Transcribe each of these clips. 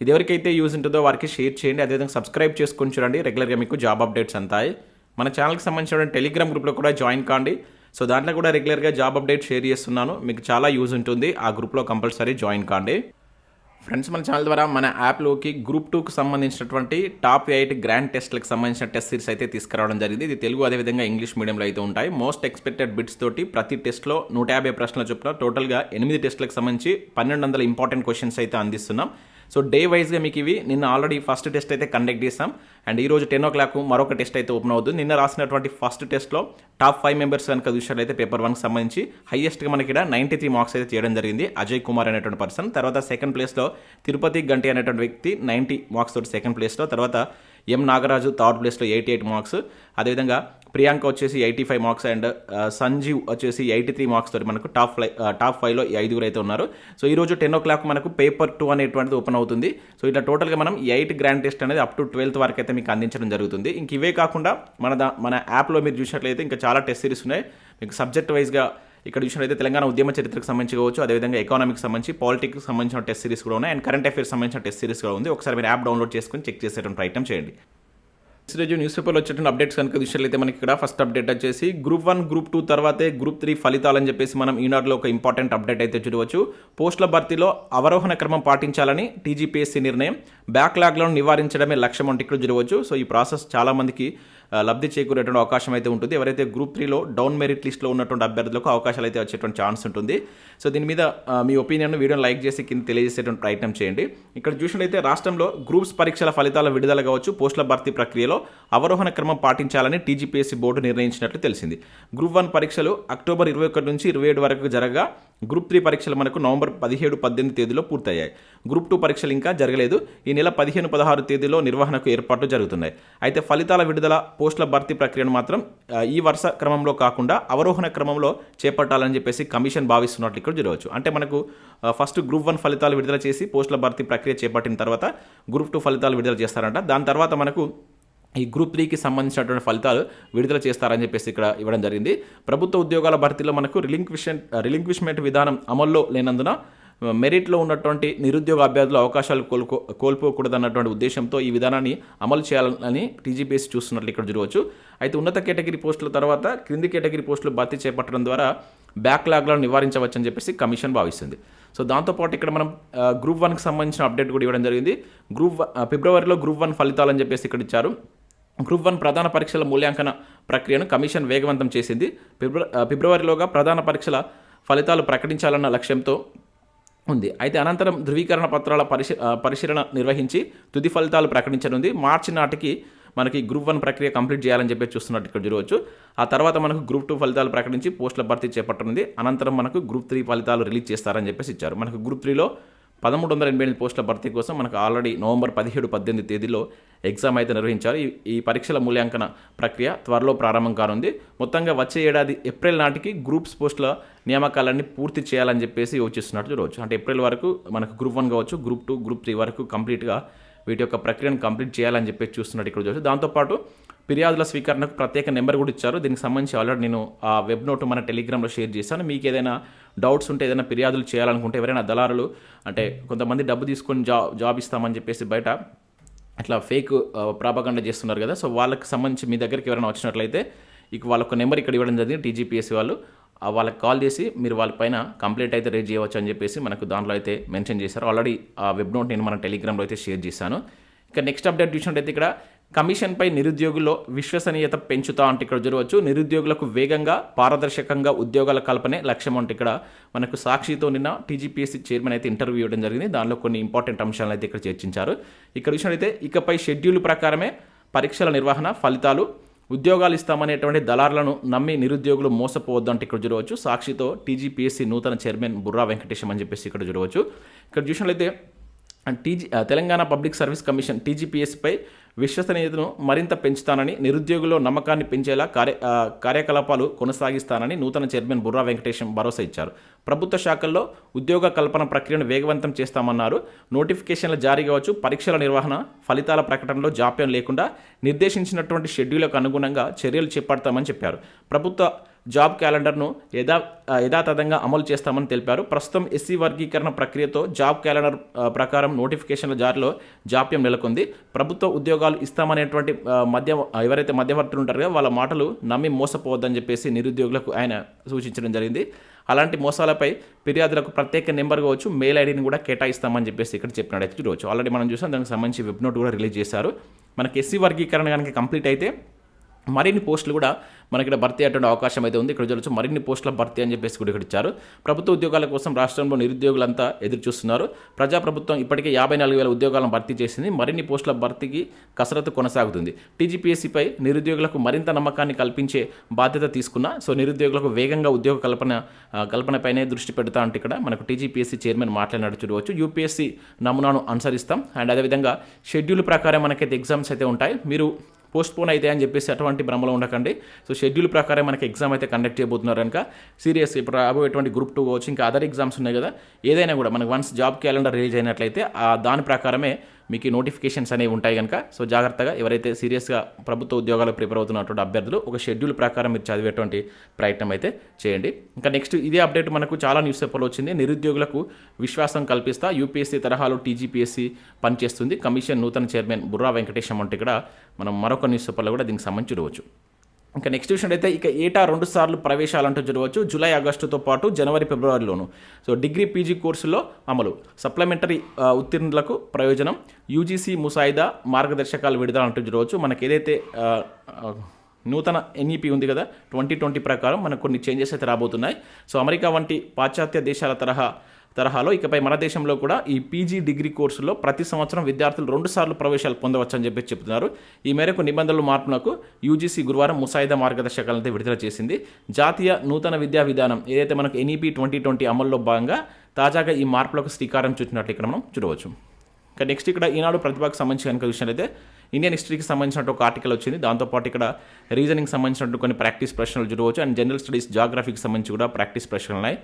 ఇది ఎవరికైతే యూజ్ ఉంటుందో వారికి షేర్ చేయండి అదేవిధంగా సబ్స్క్రైబ్ చేసుకొని చూడండి. రెగ్యులర్గా మీకు జాబ్ అప్డేట్స్ అంతాయి. మన ఛానల్కి సంబంధించిన టెలిగ్రామ్ గ్రూప్లో కూడా జాయిన్ కాండి. సో దాంట్లో కూడా రెగ్యులర్గా జాబ్ అప్డేట్ షేర్ చేస్తున్నాను. మీకు చాలా యూజ్ ఉంటుంది. ఆ గ్రూప్లో కంపల్సరీ జాయిన్ కాండి. ఫ్రెండ్స్ మన ఛానల్ ద్వారా మన యాప్లోకి గ్రూప్ టూకి సంబంధించినటువంటి టాప్ ఎయిట్ గ్రాండ్ టెస్ట్లకు సంబంధించిన టెస్ట్ సిరీస్ అయితే తీసుకురావడం జరిగింది. ఇది తెలుగు అదేవిధంగా ఇంగ్లీష్ మీడియంలో అయితే ఉంటాయి. మోస్ట్ ఎక్స్పెక్టెడ్ బిట్స్ తోటి ప్రతి టెస్ట్లో నూట యాభై ప్రశ్నలు చొప్పున టోటల్గా ఎనిమిది టెస్ట్లకు సంబంధించి పన్నెండు వందల ఇంపార్టెంట్ క్వశ్చన్స్ అయితే అందిస్తున్నాం. సో డే వైజ్గా మీకు ఇవి. నిన్న ఆల్రెడీ ఫస్ట్ టెస్ట్ అయితే కండక్ట్ చేస్తాం అండ్ ఈ రోజు టెన్ ఓ క్లాక్ మరొక టెస్ట్ అయితే ఓపెన్ అవుతుంది. నిన్న రాసినటువంటి ఫస్ట్ టెస్ట్లో టాప్ ఫైవ్ మెంబర్స్ కనుక చూసినట్లయితే పేపర్ వన్కి సంబంధించి హైయెస్ట్గా మనకి ఇక్కడ నైంటీ త్రీ మార్క్స్ అయితే చేయడం జరిగింది. అజయ్ కుమార్ అనేటువంటి పర్సన్ తర్వాత సెకండ్ ప్లేస్లో తిరుపతి గంటి అనేటువంటి వ్యక్తి నైంటీ మార్క్స్ తోటి సెకండ్ ప్లేస్లో తర్వాత ఎం నాగరాజు థర్డ్ ప్లేస్లో ఎయిటీ ఎయిట్ మార్క్స్ అదేవిధంగా ప్రియాంక వచ్చేసి eighty five marks and Sanjeev వచ్చేసి ఎయిటీ త్రీ మార్క్స్ తోటి మనకు టాప్ ఫైవ్ టాప్ ఫైవ్లో ఈ ఐదుగురు అయితే ఉన్నారు. సో ఈ రోజు టెన్ ఓ క్లాక్ మనకు పేపర్ టూ అనేటువంటిది ఓపెన్ అవుతుంది. సో ఇట్లా టోటల్గా మనం ఎయిట్ గ్రాండ్ టెస్ట్ అనేది అప్ టు ట్వెల్త్ వరకు అయితే మీకు అందించడం జరుగుతుంది. ఇంక ఇవే కాకుండా మన దా మన యాప్లో మీరు చూసినట్లయితే ఇంకా చాలా టెస్ట్ సిరీస్ ఉన్నాయి. మీకు సబ్జెక్ట్ వైజ్గా ఇక్కడ చూసినట్లయితే తెలంగాణ ఉద్యమ చరిత్రకు సంబంధించి కావచ్చు అదేవిధంగా ఎకానమిక్స్ సంబంధించి పాలిటిక్స్ సంబంధించిన టెస్ట్ సిరీస్ కూడా ఉన్నాయి. అండ్ కరెంట్ అఫేర్స్ సంబంధించిన టెస్ట్ సిరీస్ కూడా ఉంది. ఒకసారి మీరు యాప్ డౌన్లోడ్ చేసుకుని చెక్ చేసేటువంటి ప్రయత్నం చేయండి. ఈరోజు న్యూస్ పేపర్లో వచ్చేటువంటి అప్డేట్స్ కనుక చూసినట్లయితే మనకి ఇక్కడ ఫస్ట్ అప్డేట్ వచ్చేసి గ్రూప్ వన్ గ్రూప్ టూ తర్వాతే గ్రూప్ త్రీ ఫలితాలని చెప్పేసి మనం ఈనాడులో ఒక ఇంపార్టెంట్ అప్డేట్ అయితే చూడవచ్చు. పోస్టుల భర్తీలో అవరోహణ క్రమం పాటించాలని టీజీపీఎస్సీ నిర్ణయం. బ్యాక్లాగ్లను నివారించడమే లక్ష్యం అంటే ఇక్కడ చూడవచ్చు. సో ఈ ప్రాసెస్ చాలామందికి లబ్ధి చేకూరేటువంటి అవకాశం అయితే ఉంటుంది. ఎవరైతే గ్రూప్ త్రీలో డౌన్ మెరిట్ లిస్ట్లో ఉన్నటువంటి అభ్యర్థులకు అవకాశాలు అయితే వచ్చేటువంటి ఛాన్స్ ఉంటుంది. సో దీని మీద మీ ఒపీనియన్ వీడియోని లైక్ చేసి కింద తెలియజేసేటువంటి ప్రయత్నం చేయండి. ఇక్కడ చూసినట్లయితే రాష్ట్రంలో గ్రూప్స్ పరీక్షల ఫలితాల విడుదల కావచ్చు పోస్టుల భర్తీ ప్రక్రియలో అవరోహణ క్రమం పాటించాలని టీజీపీఎస్సీ బోర్డు నిర్ణయించినట్లు తెలిసింది. గ్రూప్ వన్ పరీక్షలు అక్టోబర్ ఇరవై ఒకటి నుంచి ఇరవై ఏడు వరకు జరగగా గ్రూప్ త్రీ పరీక్షలు మనకు నవంబర్ పదిహేడు పద్దెనిమిది తేదీలో పూర్తయ్యాయి. గ్రూప్ టూ పరీక్షలు ఇంకా జరగలేదు. ఈ నెల పదిహేను పదహారు తేదీలో నిర్వహణకు ఏర్పాట్లు జరుగుతున్నాయి. అయితే ఫలితాల విడుదల పోస్టుల భర్తీ ప్రక్రియను మాత్రం ఈ వరుస క్రమంలో కాకుండా అవరోహణ క్రమంలో చేపట్టాలని చెప్పేసి కమిషన్ భావిస్తున్నట్లు ఇక్కడ చూడవచ్చు అంటే మనకు ఫస్ట్ గ్రూప్ వన్ ఫలితాలు విడుదల చేసి పోస్టుల భర్తీ ప్రక్రియ చేపట్టిన తర్వాత గ్రూప్ టూ ఫలితాలు విడుదల చేస్తారంట. దాని తర్వాత మనకు ఈ గ్రూప్ త్రీకి సంబంధించినటువంటి ఫలితాలు విడుదల చేస్తారని చెప్పేసి ఇక్కడ ఇవ్వడం జరిగింది. ప్రభుత్వ ఉద్యోగాల భర్తీలో మనకు రిలింక్విషన్ రిలింక్విష్మెంట్ విధానం అమల్లో లేనందున మెరిట్లో ఉన్నటువంటి నిరుద్యోగ అభ్యర్థుల అవకాశాలు కోల్కో కోల్పోకూడదన్నటువంటి ఉద్దేశంతో ఈ విధానాన్ని అమలు చేయాలని టీజీపీఎస్ చూస్తున్నట్లు ఇక్కడ చూడవచ్చు. అయితే ఉన్నత కేటగిరీ పోస్టుల తర్వాత క్రింది కేటగిరీ పోస్టులు భర్తీ చేపట్టడం ద్వారా బ్యాక్లాగ్లను నివారించవచ్చని చెప్పేసి కమిషన్ భావిస్తుంది. సో దాంతోపాటు ఇక్కడ మనం గ్రూప్ వన్కి సంబంధించిన అప్డేట్ కూడా ఇవ్వడం జరిగింది. గ్రూప్ ఫిబ్రవరిలో గ్రూప్ వన్ ఫలితాలని చెప్పేసి ఇక్కడ ఇచ్చారు. గ్రూప్ వన్ ప్రధాన పరీక్షల మూల్యాంకన ప్రక్రియను కమిషన్ వేగవంతం చేసింది. ఫిబ్ర ఫిబ్రవరిలోగా ప్రధాన పరీక్షల ఫలితాలు ప్రకటించాలన్న లక్ష్యంతో ఉంది. అయితే అనంతరం ధృవీకరణ పత్రాల పరిశీ పరిశీలన నిర్వహించి తుది ఫలితాలు ప్రకటించనుంది. మార్చి నాటికి మనకి గ్రూప్ వన్ ప్రక్రియ కంప్లీట్ చేయాలని చెప్పి చూస్తున్నట్టు ఇక్కడ చూడవచ్చు. ఆ తర్వాత మనకు గ్రూప్ టూ ఫలితాలు ప్రకటించి పోస్టుల భర్తీ చేపట్టనుంది. అనంతరం మనకు గ్రూప్ త్రీ ఫలితాలు రిలీజ్ చేస్తారని చెప్పేసి ఇచ్చారు. మనకు గ్రూప్ త్రీలో పదమూడు వందల ఎనభై ఎనిమిది పోస్టుల భర్తీ కోసం మనకు ఆల్రెడీ నవంబర్ పదిహేడు పద్దెనిమిది తేదీలో ఎగ్జామ్ అయితే నిర్వహించారు. ఈ పరీక్షల మూల్యాంకన ప్రక్రియ త్వరలో ప్రారంభం కానుంది. మొత్తంగా వచ్చే ఏడాది ఏప్రిల్ నాటికి గ్రూప్స్ పోస్టుల నియామకాలన్నీ పూర్తి చేయాలని చెప్పేసి యోచిస్తున్నట్టు చూడవచ్చు. అంటే ఏప్రిల్ వరకు మనకు గ్రూప్ వన్ కావచ్చు గ్రూప్ టూ గ్రూప్ త్రీ వరకు కంప్లీట్గా వీటి యొక్క ప్రక్రియను కంప్లీట్ చేయాలని చెప్పేసి చూస్తున్నట్టు ఇక్కడ చూడవచ్చు. దాంతోపాటు ఫిర్యాదుల స్వీకరణకు ప్రత్యేక నెంబర్ కూడా ఇచ్చారు. దీనికి సంబంధించి ఆల్రెడీ నేను ఆ వెబ్ నోట్ మన టెలిగ్రామ్లో షేర్ చేశాను. మీకు ఏదైనా డౌట్స్ ఉంటే ఏదైనా ఫిర్యాదులు చేయాలనుకుంటే ఎవరైనా దళారులు అంటే కొంతమంది డబ్బు తీసుకొని జా జాబ్ ఇస్తామని చెప్పేసి బయట అట్లా ఫేక్ ప్రాపగండ చేస్తున్నారు కదా. సో వాళ్ళకి సంబంధించి మీ దగ్గరికి ఎవరైనా వచ్చినట్లయితే ఇక వాళ్ళొక నెంబర్ ఇక్కడ ఇవ్వడం జరిగింది టీజీపీఎస్సీ వాళ్ళు. వాళ్ళకి కాల్ చేసి మీరు వాళ్ళపైన కంప్లైంట్ అయితే రేజ్ చేయవచ్చు అని చెప్పేసి మనకు దాంట్లో అయితే మెన్షన్ చేశారు. ఆల్రెడీ ఆ వెబ్ నోట్ నేను మన టెలిగ్రామ్లో అయితే షేర్ చేశాను. ఇక నెక్స్ట్ అప్డేట్ చూసినట్టయితే ఇక్కడ కమిషన్పై నిరుద్యోగుల్లో విశ్వసనీయత పెంచుతా అంటే ఇక్కడ చూడవచ్చు నిరుద్యోగులకు వేగంగా పారదర్శకంగా ఉద్యోగాల కల్పనే లక్ష్యం అంటే ఇక్కడ మనకు సాక్షితో నిన్న టీజీపీఎస్సీ చైర్మన్ అయితే ఇంటర్వ్యూ ఇవ్వడం జరిగింది. దానిలో కొన్ని ఇంపార్టెంట్ అంశాలను అయితే ఇక్కడ చర్చించారు. ఇక్కడ చూసినట్టయితే ఇకపై షెడ్యూల్ ప్రకారమే పరీక్షల నిర్వహణ ఫలితాలు ఉద్యోగాలు ఇస్తామనేటువంటి దళారులను నమ్మి నిరుద్యోగులు మోసపోవద్దు అంటే ఇక్కడ చూడవచ్చు సాక్షితో టీజీపీఎస్సీ నూతన చైర్మన్ బుర్రా వెంకటేశం అని చెప్పేసి ఇక్కడ చూడవచ్చు ఇక్కడ చూసినట్లయితే TG Telangana public service commission టీజీపీఎస్పై విశ్వసనీయతను మరింత పెంచుతానని నిరుద్యోగుల్లో నమ్మకాన్ని పెంచేలా కార్య కార్యకలాపాలు కొనసాగిస్తానని నూతన చైర్మన్ బుర్రా వెంకటేశం భరోసా ఇచ్చారు. ప్రభుత్వ శాఖల్లో ఉద్యోగ కల్పన ప్రక్రియను వేగవంతం చేస్తామన్నారు. నోటిఫికేషన్ల జారీ కావచ్చు పరీక్షల నిర్వహణ ఫలితాల ప్రకటనలో జాప్యం లేకుండా నిర్దేశించినటువంటి షెడ్యూల్కు అనుగుణంగా చర్యలు చేపడతామని చెప్పారు. ప్రభుత్వ జాబ్ క్యాలెండర్ను యథా యథాతథంగా అమలు చేస్తామని తెలిపారు. ప్రస్తుతం ఎస్సీ వర్గీకరణ ప్రక్రియతో జాబ్ క్యాలెండర్ ప్రకారం నోటిఫికేషన్ల జారిలో జాప్యం నెలకొంది. ప్రభుత్వ ఉద్యోగాలు ఇస్తామనేటువంటి మధ్య ఎవరైతే మధ్యవర్తులు ఉంటారో వాళ్ళ మాటలు నమ్మి మోసపోవద్దని చెప్పేసి నిరుద్యోగులకు ఆయన సూచించడం జరిగింది. అలాంటి మోసాలపై ఫిర్యాదులకు ప్రత్యేక నెంబర్ కావచ్చు మెయిల్ ఐడిని కూడా కేటాయిస్తామని చెప్పేసి ఇక్కడ చెప్పినాడు అయితే చూడవచ్చు ఆల్రెడీ మనం చూసాం దానికి సంబంధించి వెబ్ నోట్ కూడా రిలీజ్ చేశారు. మనకి ఎస్సీ వర్గీకరణ కనుక కంప్లీట్ అయితే మరిన్ని పోస్టులు కూడా మనకి ఇక్కడ భర్తీ అటువంటి అవకాశం అయితే ఉంది. ఇక్కడ చూడొచ్చు మరిన్ని పోస్టుల భర్తీ అని చెప్పేసి కూడా ఇక్కడ ఇచ్చారు. ప్రభుత్వ ఉద్యోగాల కోసం రాష్ట్రంలో నిరుద్యోగులంతా ఎదురు చూస్తున్నారు ప్రజాప్రభుత్వం ఇప్పటికే యాభై నాలుగు వేల ఉద్యోగాలను భర్తీ చేసింది. మరిన్ని పోస్టుల భర్తీకి కసరత్తు కొనసాగుతుంది. టీజీపీఎస్సీపై నిరుద్యోగులకు మరింత నమ్మకాన్ని కల్పించే బాధ్యత తీసుకున్న సో నిరుద్యోగులకు వేగంగా ఉద్యోగ కల్పన కల్పనపైనే దృష్టి పెడతా అంటే ఇక్కడ మనకు టీజీపీఎస్సీ చైర్మన్ మాట్లాడినట్టు చూడవచ్చు. యూపీఎస్సీ నమూనాను అనుసరిస్తాం. అండ్ అదేవిధంగా షెడ్యూల్ ప్రకారం మనకైతే ఎగ్జామ్స్ అయితే ఉంటాయి. మీరు పోస్ట్ పోన్ అయితే అని చెప్పేసి అటువంటి భ్రమలో ఉండకండి. సో షెడ్యూల్ ప్రకారం మనకి ఎగ్జామ్ అయితే కండక్ట్ చేయబోతున్నారు కనుక సీరియస్ ఇప్పుడు రాబోయేటువంటి గ్రూప్ టూ కావచ్చు ఇంకా అదర్ ఎగ్జామ్స్ ఉన్నాయి కదా ఏదైనా కూడా మనకు వన్స్ జాబ్ క్యాలెండర్ రిలీజ్ అయినట్లయితే ఆ దాని ప్రకారమే మీకు నోటిఫికేషన్స్ అనేవి ఉంటాయి కనుక సో జాగ్రత్తగా ఎవరైతే సీరియస్గా ప్రభుత్వ ఉద్యోగాలు ప్రిపేర్ అవుతున్నటువంటి అభ్యర్థులు ఒక షెడ్యూల్ ప్రకారం మీరు చదివేటువంటి ప్రయత్నం అయితే చేయండి. ఇంకా నెక్స్ట్ ఇదే అప్డేట్ మనకు చాలా న్యూస్ పేపర్లో వచ్చింది. నిరుద్యోగులకు విశ్వాసం కల్పిస్తా యూపీఎస్సీ తరహాలో టీజీపీఎస్సీ పనిచేస్తుంది. కమిషన్ నూతన చైర్మన్ బుర్రా వెంకటేశం అంటే ఇక్కడ మనం మరొక న్యూస్ పేపర్లో కూడా దీనికి సంబంధించి చూడవచ్చు. ఇంకా నెక్స్ట్ విషయం అయితే ఇక ఏటా రెండు సార్లు ప్రవేశాలంటూ జరగవచ్చు జూలై ఆగస్టుతో పాటు జనవరి ఫిబ్రవరిలోను. సో డిగ్రీ పీజీ కోర్సులో అమలు. సప్లిమెంటరీ ఉత్తీర్ణులకు ప్రయోజనం. యూజీసీ ముసాయిదా మార్గదర్శకాలు విడుదల అంటూ జరగవచ్చు మనకి ఏదైతే నూతన ఎన్ఈపీ ఉంది కదా ట్వంటీ ట్వంటీ ప్రకారం మనకు కొన్ని చేంజెస్ అయితే రాబోతున్నాయి. సో అమెరికా వంటి పాశ్చాత్య దేశాల తరహా తరహాలో ఇకపై మన దేశంలో కూడా ఈ పీజీ డిగ్రీ కోర్సులో ప్రతి సంవత్సరం విద్యార్థులు రెండు సార్లు ప్రవేశాలు పొందవచ్చని చెప్పి చెబుతున్నారు ఈ మేరకు నిబంధనలు మార్పునకు యూజీసీ గురువారం ముసాయిదా మార్గదర్శకాలను విడుదల చేసింది. జాతీయ నూతన విద్యా విధానం ఏదైతే మనకు ఎన్ఈపీ ట్వంటీ ట్వంటీ అమల్లో భాగంగా తాజాగా ఈ మార్పులకు శ్రీకారం చుట్టినట్లు ఇక్కడ మనం చూడవచ్చు. ఇంకా నెక్స్ట్ ఇక్కడ ఈనాడు ప్రతిభకు సంబంధించి కనుక అయితే ఇండియన్ హిస్టరీకి సంబంధించినట్టు ఒక ఆర్టికల్ వచ్చింది. దాంతోపాటు ఇక్కడ రీజనింగ్ సంబంధించినట్టు కొన్ని ప్రాక్టీస్ ప్రశ్నలు చూడవచ్చు. అండ్ జనరల్ స్టడీస్ జాగ్రఫీకి సంబంధించి కూడా ప్రాక్టీస్ ప్రశ్నలు ఉన్నాయి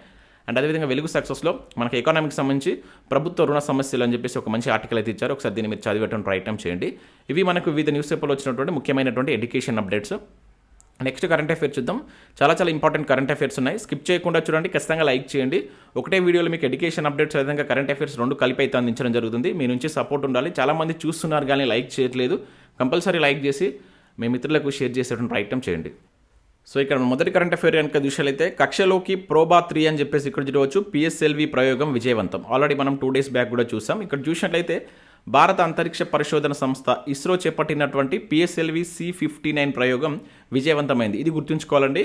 అండ్ అదేవిధంగా వెలుగు సక్సెస్లో మనకి ఎకానమీకి సంబంధించి ప్రభుత్వ రుణ సమస్యలు అని చెప్పేసి ఒక మంచి ఆర్టికల్ అయితే ఇచ్చారు. ఒకసారి దీన్ని మీరు చదివేటువంటి ప్రయత్నం చేయండి. ఇవి మనకు వివిధ న్యూస్ పేపర్లో వచ్చినటువంటి ముఖ్యమైనటువంటి education updates next current affairs చూద్దాం. చాలా చాలా ఇంపార్టెంట్ కరెంట్ అఫేర్స్ ఉన్నాయి. స్కిప్ చేయకుండా చూడండి. ఖచ్చితంగా లైక్ చేయండి. ఒకటే వీడియోలో మీకు ఎడ్యుకేషన్ అప్డేట్స్ విధంగా కరెంట్ అఫేర్స్ రెండు కలిపి అయితే అందించడం జరుగుతుంది. మీ నుంచి సపోర్ట్ ఉండాలి. చాలామంది చూస్తున్నారు కానీ లైక్ చేయట్లేదు. కంపల్సరీ లైక్ చేసి మీ మిత్రులకు షేర్ చేసేటువంటి ప్రయత్నం చేయండి. సో ఇక్కడ మొదటి కరెంట్ అఫేర్ కనుక చూసినట్లయితే కక్షలోకి ప్రోబా త్రీ అని చెప్పేసి ఇక్కడ చూడవచ్చు. పిఎస్ఎల్వి ప్రయోగం విజయవంతం. ఆల్రెడీ మనం టూ డేస్ బ్యాక్ కూడా చూసాం. ఇక్కడ చూసినట్లయితే భారత అంతరిక్ష పరిశోధన సంస్థ ఇస్రో చేపట్టినటువంటి పిఎస్ఎల్వి సి ఫిఫ్టీ నైన్ ప్రయోగం విజయవంతమైంది. ఇది గుర్తుంచుకోవాలండి.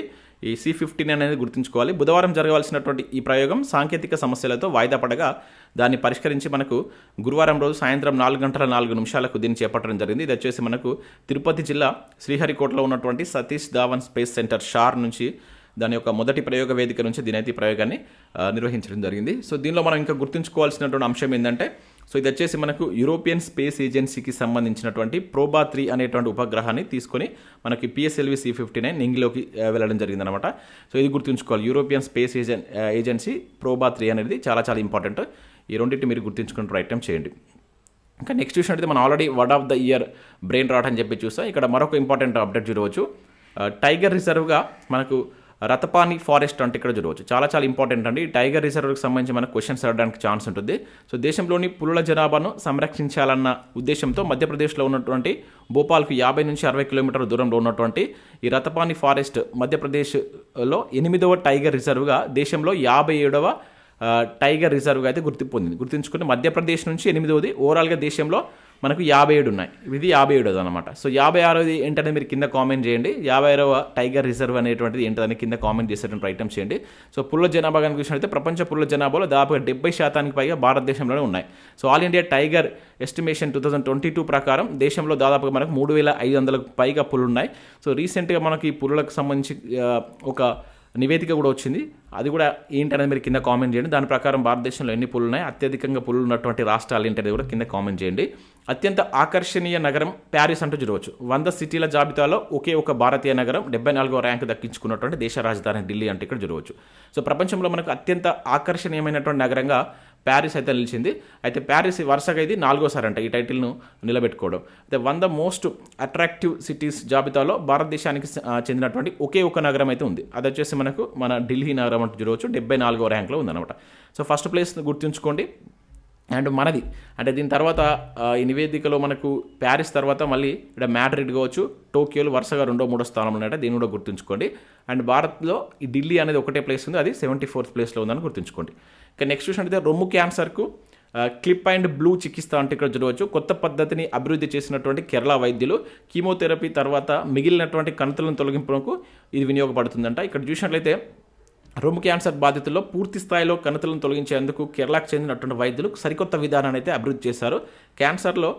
ఈ సి ఫిఫ్టీన్ అనేది గుర్తుంచుకోవాలి. బుధవారం జరగవలసినటువంటి ఈ ప్రయోగం సాంకేతిక సమస్యలతో వాయిదా పడగా దాన్ని పరిష్కరించి మనకు గురువారం రోజు సాయంత్రం నాలుగు గంటల నాలుగు నిమిషాలకు దీన్ని చేపట్టడం జరిగింది. ఇది వచ్చేసి మనకు తిరుపతి జిల్లా శ్రీహరికోటలో ఉన్నటువంటి Satish Dhawan space centre SHAR నుంచి దాని యొక్క మొదటి ప్రయోగ వేదిక నుంచి దీనైతే ఈ ప్రయోగాన్ని నిర్వహించడం జరిగింది. సో దీనిలో మనం ఇంకా గుర్తుంచుకోవాల్సినటువంటి అంశం ఏంటంటే సో ఇది వచ్చేసి మనకు యూరోపియన్ స్పేస్ ఏజెన్సీకి సంబంధించినటువంటి ప్రోబా త్రీ అనేటువంటి ఉపగ్రహాన్ని తీసుకొని మనకి పిఎస్ఎల్వి సి ఫిఫ్టీ నైన్ నింగిలోకి వెళ్ళడం జరిగిందనమాట సో ఇది గుర్తుంచుకోవాలి. European space agen agency Proba three అనేది చాలా చాలా ఇంపార్టెంట్ ఈ రెండింటి మీరు గుర్తుంచుకుని ప్రయత్నం చేయండి. ఇంకా నెక్స్ట్ చూసినట్టయితే మనం already word of the year brain rot అని చెప్పి చూస్తాం ఇక్కడ మరొక ఇంపార్టెంట్ అప్డేట్ చూడవచ్చు. టైగర్ రిజర్వ్గా మనకు రతపాని ఫారెస్ట్ అంటే ఇక్కడ చూడవచ్చు చాలా చాలా ఇంపార్టెంట్ అండి. టైగర్ రిజర్వ్కి సంబంధించి మనకు క్వశ్చన్స్ అడగడానికి ఛాన్స్ ఉంటుంది. సో దేశంలోని పులుల జనాభాను సంరక్షించాలన్న ఉద్దేశంతో మధ్యప్రదేశ్లో ఉన్నటువంటి భోపాల్కు యాభై నుంచి అరవై కిలోమీటర్ల దూరంలో ఉన్నటువంటి ఈ రతపాని ఫారెస్ట్ మధ్యప్రదేశ్లో ఎనిమిదవ టైగర్ రిజర్వ్గా దేశంలో యాభై ఏడవ టైగర్ రిజర్వ్గా అయితే గుర్తింపు పొందింది. గుర్తుంచుకుంటే మధ్యప్రదేశ్ నుంచి ఎనిమిదవది. ఓవరాల్గా దేశంలో మనకు యాభై ఏడు ఉన్నాయి. ఇది యాభై ఏడోది అనమాట సో యాభై ఆరోది ఏంటనే మీరు కింద కామెంట్ చేయండి. యాభై ఆరవ టైగర్ రిజర్వ్ అనేటువంటిది ఏంటని కింద కామెంట్ చేసేటువంటి ప్రయత్నం చేయండి. సో పుల్ల జనాభా కనుక చూసినట్లయితే ప్రపంచ పుల్ల జనాభాలో దాదాపుగా డెబ్బై శాతానికి పైగా భారతదేశంలోనే ఉన్నాయి. So all India tiger estimation two thousand twenty two ప్రకారం దేశంలో దాదాపుగా మనకు మూడు వేల ఐదు వందలకు పైగా పులు ఉన్నాయి సో రీసెంట్గా మనకి ఈ పులులకు సంబంధించి ఒక నివేదిక కూడా వచ్చింది. అది కూడా ఏంటనేది మీరు కింద కామెంట్ చేయండి. దాని ప్రకారం భారతదేశంలో ఎన్ని పులులు ఉన్నాయి అత్యధికంగా పులులు ఉన్నటువంటి రాష్ట్రాలు ఏంటనేది కూడా కింద కామెంట్ చేయండి. అత్యంత ఆకర్షణీయ నగరం ప్యారిస్ అంటూ చూడవచ్చు. వంద సిటీల జాబితాలో ఒకే ఒక భారతీయ నగరం డెబ్బై నాలుగో ర్యాంక్ దక్కించుకున్నటువంటి దేశ రాజధాని ఢిల్లీ అంటే ఇక్కడ చూడవచ్చు. సో ప్రపంచంలో మనకు అత్యంత ఆకర్షణీయమైనటువంటి నగరంగా ప్యారిస్ అయితే నిలిచింది. అయితే ప్యారిస్ వరుసగా ఇది నాలుగోసారి అంట ఈ టైటిల్ను నిలబెట్టుకోవడం. అయితే వంద మోస్ట్ అట్రాక్టివ్ సిటీస్ జాబితాలో భారతదేశానికి చెందినటువంటి ఒకే ఒక నగరం అయితే ఉంది. అది వచ్చేసి మనకు మన ఢిల్లీ నగరం అంటూ చూడవచ్చు. డెబ్బై నాలుగో ర్యాంక్లో ఉందన్నమాట. సో ఫస్ట్ ప్లేస్ గుర్తుంచుకోండి. అండ్ మనది. అంటే దీని తర్వాత ఈ నివేదికలో మనకు ప్యారిస్ తర్వాత మళ్ళీ ఇక్కడ మ్యాడ్రిడ్ కావచ్చు టోక్యోలు వరుసగా రెండో మూడో స్థానంలో ఉన్నాయట. దీన్ని కూడా గుర్తుంచుకోండి. అండ్ భారత్లో ఈ ఢిల్లీ అనేది ఒకటే ప్లేస్ ఉంది. అది సెవెంటీ ఫోర్త్ ప్లేస్లో ఉందని గుర్తుంచుకోండి. ఇక నెక్స్ట్ చూసినట్టయితే రొమ్ము క్యాన్సర్కు క్లిప్ అండ్ బ్లూ చికిత్స అంటే ఇక్కడ చూడవచ్చు కొత్త పద్ధతిని అభివృద్ధి చేసినటువంటి కేరళ వైద్యులు కీమోథెరపీ తర్వాత మిగిలినటువంటి కణతలను తొలగింపునకు ఇది వినియోగపడుతుందంట. ఇక్కడ చూసినట్లయితే రొమ్ము క్యాన్సర్ బాధితుల్లో పూర్తి స్థాయిలో కణతలను తొలగించేందుకు కేరళకు చెందినటువంటి వైద్యులు సరికొత్త విధానాన్ని అయితే అభివృద్ధి చేశారు. క్యాన్సర్లో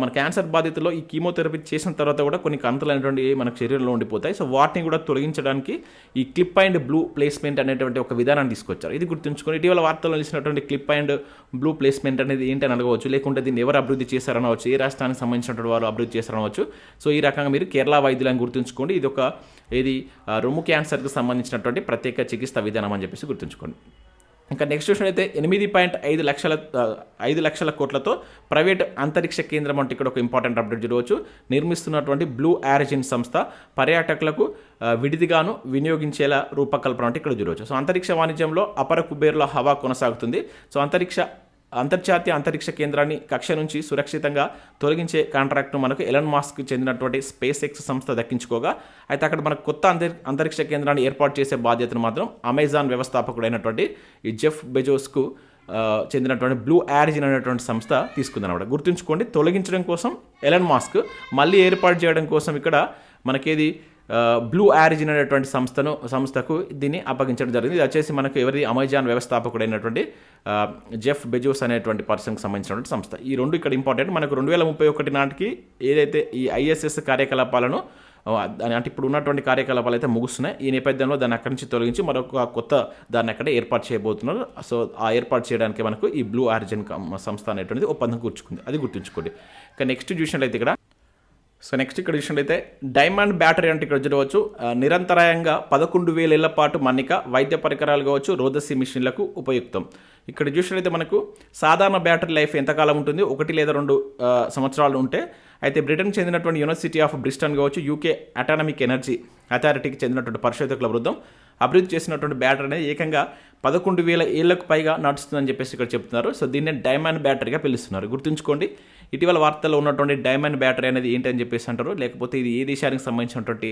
మన క్యాన్సర్ బాధితుల్లో ఈ కీమోథెరపీ చేసిన తర్వాత కూడా కొన్ని కంతలు అనేటువంటి మన శరీరంలో ఉండిపోతాయి. సో వాటిని కూడా తొలగించడానికి ఈ క్లిప్ అండ్ బ్లూ ప్లేస్మెంట్ అనేటువంటి ఒక విధానాన్ని తీసుకొచ్చారు. ఇది గుర్తుంచుకొని ఇటీవల వార్తల్లో నిలిచినటువంటి క్లిప్ అండ్ బ్లూ ప్లేస్మెంట్ అనేది ఏంటని అడగవచ్చు లేకుంటే దీన్ని ఎవరు అభివృద్ధి చేశారనవచ్చు ఏ రాష్ట్రానికి సంబంధించినటువంటి వారు అభివృద్ధి చేశారనవచ్చు. సో ఈ రకంగా మీరు కేరళ వైద్యులను గుర్తుంచుకోండి. ఇది ఒక ఇది రొమ్ము క్యాన్సర్కి సంబంధించినటువంటి ప్రత్యేక చికిత్స విధానం అని చెప్పేసి గుర్తుంచుకోండి. ఇంకా నెక్స్ట్ చూసినట్లయితే ఎనిమిది పాయింట్ ఐదు లక్షల ఐదు లక్షల కోట్లతో ప్రైవేట్ అంతరిక్ష కేంద్రం అంటే ఇక్కడ ఒక ఇంపార్టెంట్ అప్డేట్ చూడవచ్చు. నిర్మిస్తున్నటువంటి బ్లూ ఆరిజిన్ సంస్థ పర్యాటకులకు విడిదిగాను వినియోగించేలా రూపకల్పన అంటే ఇక్కడ చూడవచ్చు. సో అంతరిక్ష వాణిజ్యంలో అపర కుబేర్లో హవా కొనసాగుతుంది. సో అంతరిక్ష అంతర్జాతీయ అంతరిక్ష కేంద్రాన్ని కక్ష నుంచి సురక్షితంగా తొలగించే కాంట్రాక్ట్ను మనకు ఎలన్ మాస్క్ చెందినటువంటి స్పేస్ ఎక్స్ సంస్థ దక్కించుకోగా అయితే అక్కడ మనకు కొత్త అంతరి అంతరిక్ష కేంద్రాన్ని ఏర్పాటు చేసే బాధ్యతను మాత్రం అమెజాన్ వ్యవస్థాపకుడైనటువంటి ఈ జెఫ్ బెజోస్కు చెందినటువంటి బ్లూ ఆరిజిన్ అనేటువంటి సంస్థ తీసుకుందనమాట గుర్తుంచుకోండి తొలగించడం కోసం ఎలన్ మాస్క్ మళ్ళీ ఏర్పాటు చేయడం కోసం ఇక్కడ మనకేది బ్లూ ఆరిజిన్ అనేటువంటి సంస్థను సంస్థకు దీన్ని అప్పగించడం జరిగింది. ఇది వచ్చేసి మనకు ఎవరి అమెజాన్ వ్యవస్థాపకుడైనటువంటి జెఫ్ బెజోస్ అనేటువంటి పర్సన్కి సంబంధించినటువంటి సంస్థ. ఈ రెండు ఇక్కడ ఇంపార్టెంట్ మనకు రెండు వేల ముప్పై ఒకటి నాటికి ఏదైతే ఈ ఐఎస్ఎస్ కార్యకలాపాలను దాని అంటే ఇప్పుడు ఉన్నటువంటి కార్యకలాపాలు అయితే ముగుస్తున్నాయి. ఈ నేపథ్యంలో దాన్ని అక్కడి నుంచి తొలగించి మరొక కొత్త దాన్ని అక్కడ ఏర్పాటు చేయబోతున్నారు. సో ఆ ఏర్పాటు చేయడానికి మనకు ఈ బ్లూ ఆరిజిన్ సంస్థ అనేటువంటిది ఒప్పందం కూర్చుకుంది అది గుర్తుంచుకోండి. ఇక నెక్స్ట్ చూసినట్లయితే ఇక్కడ సో నెక్స్ట్ ఇక్కడ చూసినట్లయితే డైమండ్ బ్యాటరీ అంటే ఇక్కడ చూడవచ్చు నిరంతరాయంగా పదకొండు వేలేళ్ళ పాటు మన్నిక వైద్య పరికరాలు కావచ్చు రోదసి మిషన్లకు ఉపయుక్తం. ఇక్కడ చూసినట్లయితే మనకు సాధారణ బ్యాటరీ లైఫ్ ఎంతకాలం ఉంటుంది? ఒకటి లేదా రెండు సంవత్సరాలు ఉంటే. అయితే బ్రిటన్ చెందినటువంటి యూనివర్సిటీ ఆఫ్ బ్రిస్టన్ కావచ్చు యూకే అటానమిక్ ఎనర్జీ అథారిటీకి చెందినటువంటి పరిశోధకుల బృందం అభివృద్ధి చేసినటువంటి బ్యాటరీ అనేది ఏకంగా పదకొండు వేల ఏళ్ళకు పైగా నడుస్తుందని చెప్పేసి ఇక్కడ చెప్తున్నారు. సో దీన్నే డైమండ్ బ్యాటరీగా పిలుస్తున్నారు. గుర్తుంచుకోండి ఇటీవల వార్తల్లో ఉన్నటువంటి డైమండ్ బ్యాటరీ అనేది ఏంటని చెప్పేసి అంటారు. లేకపోతే ఇది ఏ దేశానికి సంబంధించినటువంటి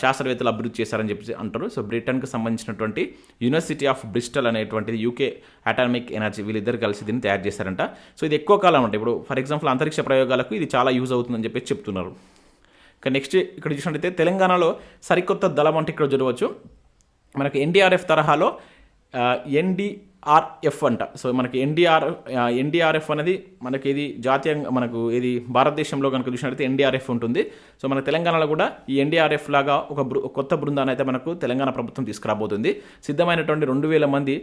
శాస్త్రవేత్తలు అభివృద్ధి చేశారని చెప్పేసి అంటారు. సో బ్రిటన్కి సంబంధించినటువంటి యూనివర్సిటీ ఆఫ్ బ్రిస్టల్ అనేటువంటిది యూకే అటామిక్ ఎనర్జీ వీళ్ళిద్దరు కలిసి దీన్ని తయారు చేశారంట. సో ఇది ఎక్కువ కాలం అంటే ఇప్పుడు ఫర్ ఎగ్జాంపుల్ అంతరిక్ష ప్రయోగాలకు ఇది చాలా యూజ్ అవుతుందని చెప్పేసి చెప్తున్నారు. ఇక నెక్స్ట్ ఇక్కడ చూసినట్టయితే తెలంగాణలో సరికొత్త దళం అంటే ఇక్కడ చూడవచ్చు. మనకు ఎన్డీఆర్ఎఫ్ తరహాలో ఎన్డీ ఆర్ఎఫ్ అంట. సో మనకి ఎన్డీఆర్ ఎన్డీఆర్ఎఫ్ అనేది మనకి ఇది జాతీయంగా మనకు ఇది భారతదేశంలో కనుక చూసినట్లయితే ఎన్డీఆర్ఎఫ్ ఉంటుంది. సో మన తెలంగాణలో కూడా ఈ ఎన్డీఆర్ఎఫ్ లాగా ఒక బృ కొత్త బృందాన్ని అయితే మనకు తెలంగాణ ప్రభుత్వం తీసుకురాబోతుంది. సిద్ధమైనటువంటి రెండు వేల మంది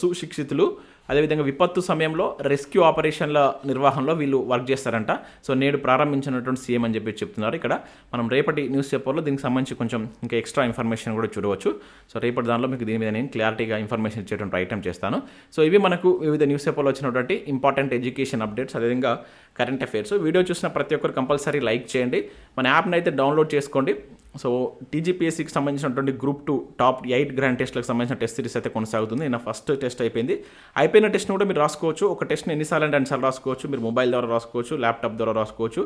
సుశిక్షితులు అదేవిధంగా విపత్తు సమయంలో రెస్క్యూ ఆపరేషన్ల నిర్వహణలో వీళ్ళు వర్క్ చేస్తారంట. సో నేడు ప్రారంభించినటువంటి సీఎం అని చెప్పి చెప్తున్నారు. ఇక్కడ మనం రేపటి న్యూస్ పేపర్లో దీనికి సంబంధించి కొంచెం ఇంకా ఎక్స్ట్రా ఇన్ఫర్మేషన్ కూడా చూడవచ్చు. సో రేపటి దానిలో మీకు దీని మీద నేను క్లారిటీగా ఇన్ఫర్మేషన్ ఇచ్చేటువంటి ఐటమ్ చేస్తాను. సో ఇవి మనకు వివిధ న్యూస్ పేపర్లో వచ్చినటువంటి ఇంపార్టెంట్ ఎడ్యుకేషన్ అప్డేట్స్ అదేవిధంగా కరెంట్ అఫైర్స్. వీడియో చూసిన ప్రతి ఒక్కరు కంపల్సరీ లైక్ చేయండి. మన యాప్ని అయితే డౌన్లోడ్ చేసుకోండి. సో టీజీపీఎస్సీకి సంబంధించినటువంటి group two top eight grand టెస్ట్లకు సంబంధించిన టెస్ట్ సిరీస్ అయితే కొనసాగుతుంది. నా ఫస్ట్ టెస్ట్ అయిపోయింది. అయిపోయిన టెస్ట్ని కూడా మీరు రాసుకోవచ్చు. ఒక టెస్ట్ని ఎన్నిసార్లు అంటే అన్నిసార్లు రాసుకోవచ్చు. మీరు మొబైల్ ద్వారా రాసుకోవచ్చు ల్యాప్టాప్ ద్వారా రాసుకోవచ్చు.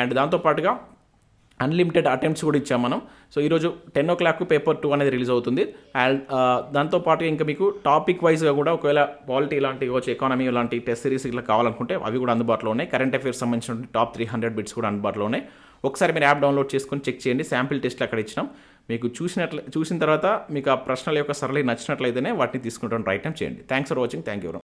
అండ్ దాంతోపాటుగా అన్లిమిటెడ్ అటెంప్ట్స్ కూడా ఇచ్చాం మనం. సో ఈరోజు ten o'clock paper two అనేది రిలీజ్ అవుతుంది. అండ్ దాంతోపాటు ఇంకా మీకు టాపిక్ వైజ్గా కూడా ఒకవేళ పాలిటీ ఇలాంటి వచ్చి ఎకానమీ ఇలాంటి టెస్ట్ సిరీస్ ఇట్లా కావాలనుకుంటే అవి కూడా అందుబాటులో ఉన్నాయి. కరెంట్ అఫైర్స్ సంబంధించిన టాప్ త్రీ హండ్రెడ్ బిట్స్ కూడా అందుబాటులో ఉన్నాయి. ఒకసారి మీరు యాప్ డౌన్లోడ్ చేసుకొని చెక్ చేయండి. శాంపిల్ టెస్ట్లు అక్కడ ఇచ్చినాం. మీకు చూసినట్లు చూసిన తర్వాత మీకు ఆ ప్రశ్నల యొక్క సరళి నచ్చినట్లయితేనే వాటిని తీసుకుంటాం. రైట్ టైం చేయండి. Thanks for watching thank you